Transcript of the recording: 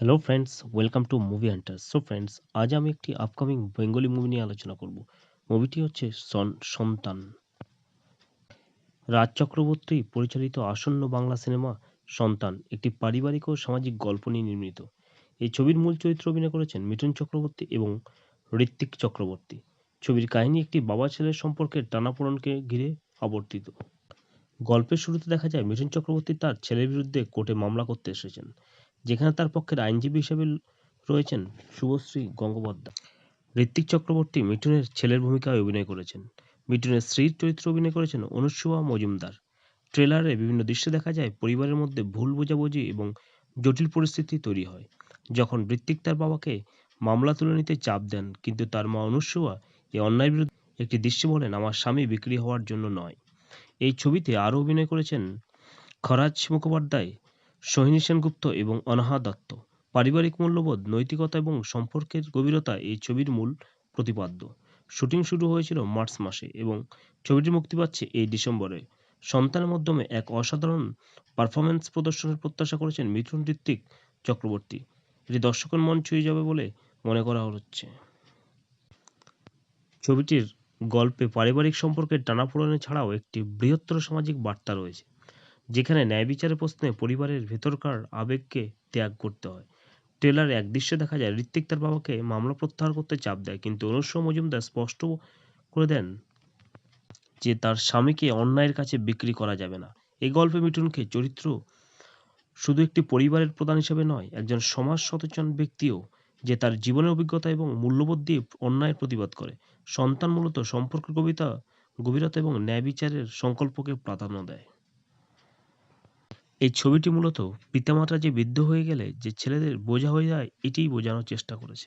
Hello friends welcome to movie hunter so friends আজ আমি একটি আপকামিং বেঙ্গলি মুভি নিয়ে আলোচনা করব। মুভিটি হচ্ছে সন- সন্তান। রাজ চক্রবর্তী পরিচালিত আসন্ন বাংলা সিনেমা সন্তান, একটি পারিবারিক ও সামাজিক গল্প নিয়ে নির্মিত। এই ছবির মূল চরিত্র অভিনয় করেছেন মিঠুন চক্রবর্তী এবং ঋত্বিক চক্রবর্তী। ছবির কাহিনী একটি বাবা ছেলের সম্পর্কের টানাপোড়েনকে ঘিরে আবর্তিত গল্পের শুরুতে দেখা যায় মিঠুন চক্রবর্তী তার ছেলের বিরুদ্ধে কোর্টে মামলা করতে এসেছেন। যেখানে তার পক্ষের আইনজীবী হিসেবে রয়েছেন শুভশ্রী গঙ্গোপাধ্যায়। ঋত্বিক চক্রবর্তী মিঠুনের ছেলের ভূমিকায় অভিনয় করেছেন। মিঠুনের স্ত্রীর চরিত্র অভিনয় করেছেন অনুসুয়া মজুমদার। ট্রেলারে বিভিন্ন দৃশ্যে দেখা যায়, পরিবারের মধ্যে ভুল বোঝাবুঝি এবং জটিল পরিস্থিতি তৈরি হয়। যখন ঋত্বিক তার বাবাকে মামলা তুলে নিতে চাপ দেন, কিন্তু তার মা অনুসুয়া এই অন্যায় বিরুদ্ধে একটি দৃশ্যে বলেন, আমার স্বামী বিক্রি হওয়ার জন্য নয়। এই ছবিতে আরও অভিনয় করেছেন খরাজ মুখোপাধ্যায় সোহিনী সেনগুপ্ত এবং অনাহা দত্ত। পারিবারিক মূল্যবোধ, নৈতিকতা এবং সম্পর্কের গভীরতা এই ছবির মূল প্রতিপাদ্য। শুটিং শুরু হয়েছিল মার্চ মাসে এবং ছবিটি মুক্তি পাচ্ছে এই ডিসেম্বরে। সন্তানের মাধ্যমে এক অসাধারণ পারফরমেন্স প্রদর্শনের প্রত্যাশা করেছেন মিথুন ঋত্বিক চক্রবর্তী। এটি দর্শকের মন ছুঁয়ে যাবে বলে মনে করা হচ্ছে। ছবিটির গল্পে পারিবারিক সম্পর্কের টানাপোড়েনে ছাড়াও একটি বৃহত্তর সামাজিক বার্তা রয়েছে। যেখানে ন্যায় বিচারের প্রশ্নে পরিবারের ভেতরকার আবেগকে ত্যাগ করতে হয়। ট্রেলারে এক দৃশ্যে দেখা যায়, ঋত্বিক তার বাবাকে মামলা প্রত্যাহার করতে চাপ দেয়, কিন্তু অনুষ্য মজুমদার স্পষ্ট করে দেন যে তার স্বামীকে অন্যায়ের কাছে বিক্রি করা যাবে না। এই গল্পে মিঠুনকে চরিত্র শুধু একটি পরিবারের প্রধান হিসেবে নয়, একজন সমাজ সচেতন ব্যক্তিও যে তার জীবনের অভিজ্ঞতা এবং মূল্যবোধ দিয়ে অন্যায়ের প্রতিবাদ করে। সন্তান মূলত সম্পর্কের কবিতা, গভীরতা এবং ন্যায় বিচারের সংকল্পকে প্রাধান্য দেয়। এই ছবিটি মূলত পিতামাতা যে বৃদ্ধ হয়ে গেলে যে ছেলেদের বোঝা হয়ে যায়, এটিই বোঝানোর চেষ্টা করেছে।